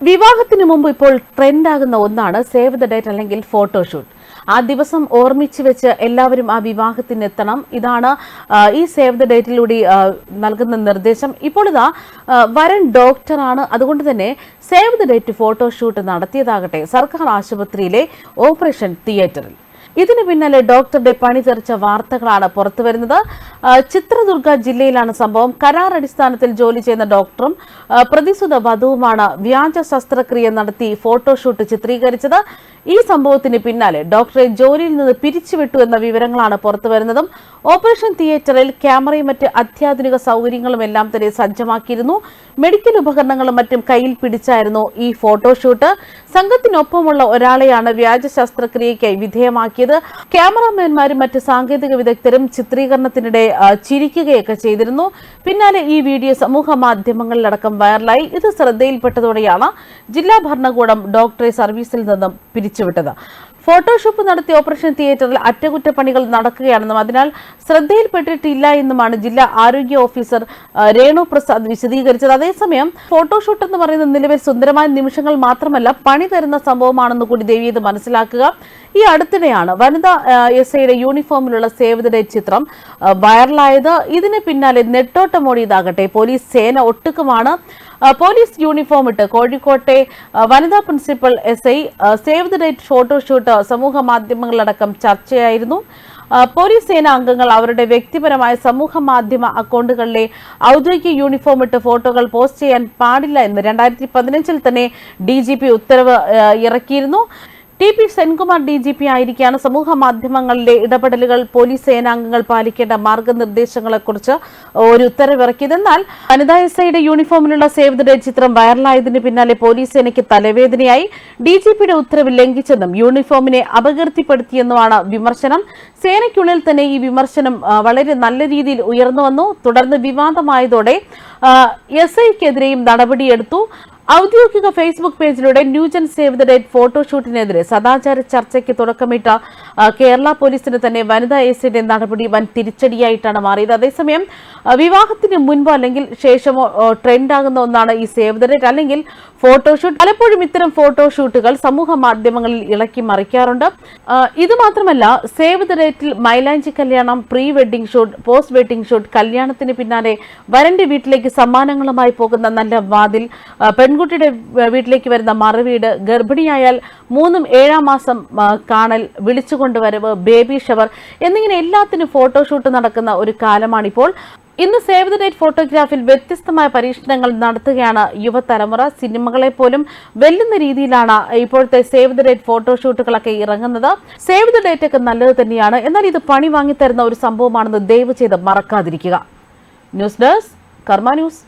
വിവാഹത്തിന് മുമ്പ് ഇപ്പോൾ ട്രെൻഡാകുന്ന ഒന്നാണ് സേവ് ദ ഡേറ്റ് അല്ലെങ്കിൽ ഫോട്ടോഷൂട്ട്. ആ ദിവസം ഓർമ്മിച്ച് വെച്ച് എല്ലാവരും ആ വിവാഹത്തിന് എത്തണം ഇതാണ് ഈ സേവ് ദ ഡേറ്റിലൂടെ നൽകുന്ന നിർദ്ദേശം. ഇപ്പോൾ ഇതാ വരൻ ഡോക്ടറാണ്. അതുകൊണ്ട് തന്നെ സേവ് ദ ഡേറ്റ് ഫോട്ടോഷൂട്ട് നടത്തിയതാകട്ടെ സർക്കാർ ആശുപത്രിയിലെ ഓപ്പറേഷൻ തിയേറ്ററിൽ. ഇതിന് പിന്നാലെ ഡോക്ടറുടെ പണി തെറിച്ച വാർത്തകളാണ് പുറത്തുവരുന്നത് ചിത്രദുർഗ ജില്ലയിലാണ് സംഭവം. കരാർ അടിസ്ഥാനത്തിൽ ജോലി ചെയ്യുന്ന ഡോക്ടറും പ്രതിസുധ വധുവുമാണ് വ്യാജ ശസ്ത്രക്രിയ നടത്തി ഫോട്ടോഷൂട്ട് ചിത്രീകരിച്ചത്. ഈ സംഭവത്തിന് പിന്നാലെ ഡോക്ടറെ ജോലിയിൽ നിന്ന് പിരിച്ചുവിട്ടു എന്ന വിവരങ്ങളാണ് പുറത്തുവരുന്നതും ഓപ്പറേഷൻ തിയേറ്ററിൽ ക്യാമറയും മറ്റ് അത്യാധുനിക സൗകര്യങ്ങളും എല്ലാം തന്നെ സജ്ജമാക്കിയിരുന്നു. മെഡിക്കൽ ഉപകരണങ്ങളും മറ്റും കയ്യിൽ പിടിച്ചായിരുന്നു ഈ ഫോട്ടോഷൂട്ട്. സംഘത്തിനൊപ്പമുള്ള ഒരാളെയാണ് വ്യാജ ശസ്ത്രക്രിയയ്ക്കായി വിധേയമാക്കിയത്. ക്യാമറാമാൻമാരും മറ്റ് സാങ്കേതിക വിദഗ്ധരും ചിത്രീകരണത്തിനിടെ ചിരിക്കുകയൊക്കെ ചെയ്തിരുന്നു. പിന്നാലെ ഈ വീഡിയോ സമൂഹ മാധ്യമങ്ങളിലടക്കം വൈറലായി. ഇത് ശ്രദ്ധയിൽപ്പെട്ടതോടെയാണ് ജില്ലാ ഭരണകൂടം ഡോക്ടറെ സർവീസിൽ നിന്നും പിരിച്ചുവിട്ടത്. ഫോട്ടോഷോപ്പ് നടത്തിയ ഓപ്പറേഷൻ തിയേറ്ററിൽ അറ്റകുറ്റപ്പണികൾ നടക്കുകയാണെന്നും അതിനാൽ ശ്രദ്ധയിൽപ്പെട്ടിട്ടില്ല എന്നുമാണ് ജില്ലാ ആരോഗ്യ ഓഫീസർ രേണു പ്രസാദ് വിശദീകരിച്ചത്. അതേസമയം ഫോട്ടോഷൂട്ട് എന്ന് പറയുന്ന നിലവിൽ സുന്ദരമായ നിമിഷങ്ങൾ മാത്രമല്ല പണി തരുന്ന സംഭവമാണെന്ന് കൂടി ദേവി ഇത് മനസ്സിലാക്കുക. ഈ അടുത്തിടെയാണ് വനിതാ എസ് ഐയുടെ യൂണിഫോമിലുള്ള സേവതയുടെ ചിത്രം വൈറലായത്. ഇതിന് പിന്നാലെ നെട്ടോട്ടമോടിയതാകട്ടെ പോലീസ് സേന ഒട്ടുക്കുമാണ്. പോലീസ് യൂണിഫോം ഇട്ട് കോഴിക്കോട്ടെ വനിതാ principal S I save the date photoshoot സമൂഹ മാധ്യമങ്ങളിലടക്കം ചർച്ചയായിരുന്നു പോലീസ് സേന അംഗങ്ങൾ അവരുടെ വ്യക്തിപരമായ സമൂഹ മാധ്യമ അക്കൗണ്ടുകളിലെ ഔദ്യോഗിക യൂണിഫോം ഇട്ട് ഫോട്ടോകൾ പോസ്റ്റ് ചെയ്യാൻ പാടില്ല എന്ന് രണ്ടായിരത്തി പതിനഞ്ചിൽ തന്നെ ഡി ഉത്തരവ് ഇറക്കിയിരുന്നു T P Senkumar D G P ആയിരിക്കാണ് സമൂഹ മാധ്യമങ്ങളിലെ ഇടപെടലുകൾ പോലീസ് സേനാംഗങ്ങൾ പാലിക്കേണ്ട മാർഗനിർദ്ദേശങ്ങളെക്കുറിച്ച് ഒരു ഉത്തരവിറക്കിയത്. എന്നാൽ വനിതാ എസ് ഐയുടെ യൂണിഫോമിലുള്ള സേവ് ദ ഡേ ചിത്രം വൈറലായതിന് പിന്നാലെ പോലീസ് സേനയ്ക്ക് തലവേദനയായി. ഡി ജി പിയുടെ ഉത്തരവ് ലംഘിച്ചെന്നും യൂണിഫോമിനെ അപകീർത്തിപ്പെടുത്തിയെന്നുമാണ് വിമർശനം. സേനയ്ക്കുള്ളിൽ തന്നെ ഈ വിമർശനം വളരെ നല്ല രീതിയിൽ ഉയർന്നു വന്നു തുടർന്ന് വിവാദമായതോടെ എസ് ഐക്കെതിരെയും നടപടിയെടുത്തു. ഔദ്യോഗിക Facebook പേജിലൂടെ new gen save the date ഫോട്ടോഷൂട്ടിനെതിരെ സദാചാര ചർച്ചയ്ക്ക് തുടക്കമിട്ട കേരള പോലീസിന് തന്നെ വനിതാ എസിന്റെ നടപടി വൻ തിരിച്ചടിയായിട്ടാണ് മാറിയത്. അതേസമയം വിവാഹത്തിന് മുൻപോ അല്ലെങ്കിൽ ശേഷമോ ട്രെൻഡാകുന്ന ഒന്നാണ് ഈ സേവ് ദ ഡേറ്റ്. അല്ലെങ്കിൽ ഫോട്ടോഷൂട്ട് പലപ്പോഴും ഇത്തരം ഫോട്ടോഷൂട്ടുകൾ സമൂഹ മാധ്യമങ്ങളിൽ ഇളക്കി മറിക്കാറുണ്ട്. ഇത് മാത്രമല്ല സേവ് ദ ഡേറ്റിൽ മൈലാഞ്ചി കല്യാണം pre wedding shoot post wedding shoot കല്യാണത്തിന് പിന്നാലെ വരന്റെ വീട്ടിലേക്ക് സമ്മാനങ്ങളുമായി പോകുന്ന നല്ല വാതിൽ ആ, പെൺകുട്ടിയുടെ വീട്ടിലേക്ക് വരുന്ന മറുവീട് ഗർഭിണിയായാൽ മൂന്നും ഏഴാം മാസം കാണൽ വിളിച്ചുകൊണ്ടുവരവ് ബേബി ഷവർ എന്നിങ്ങനെ എല്ലാത്തിനും ഫോട്ടോഷൂട്ട് നടക്കുന്ന ഒരു കാലമാണിപ്പോൾ. ഇന്ന് സേവ് ദ ഡേറ്റ് ഫോട്ടോഗ്രാഫിൽ വ്യത്യസ്തമായ പരീക്ഷണങ്ങൾ നടത്തുകയാണ് യുവതലമുറ. സിനിമകളെ പോലും വെല്ലുന്ന രീതിയിലാണ് ഇപ്പോഴത്തെ സേവ് ദ ഡേറ്റ് ഫോട്ടോഷൂട്ടുകളൊക്കെ ഇറങ്ങുന്നത്. സേവ് ദ ഡേറ്റ് ഒക്കെ നല്ലത് തന്നെയാണ്. എന്നാൽ ഇത് പണി വാങ്ങിത്തരുന്ന ഒരു സംഭവമാണെന്ന് ദയവ് ചെയ്ത് മറക്കാതിരിക്കുക. News desk Karma news.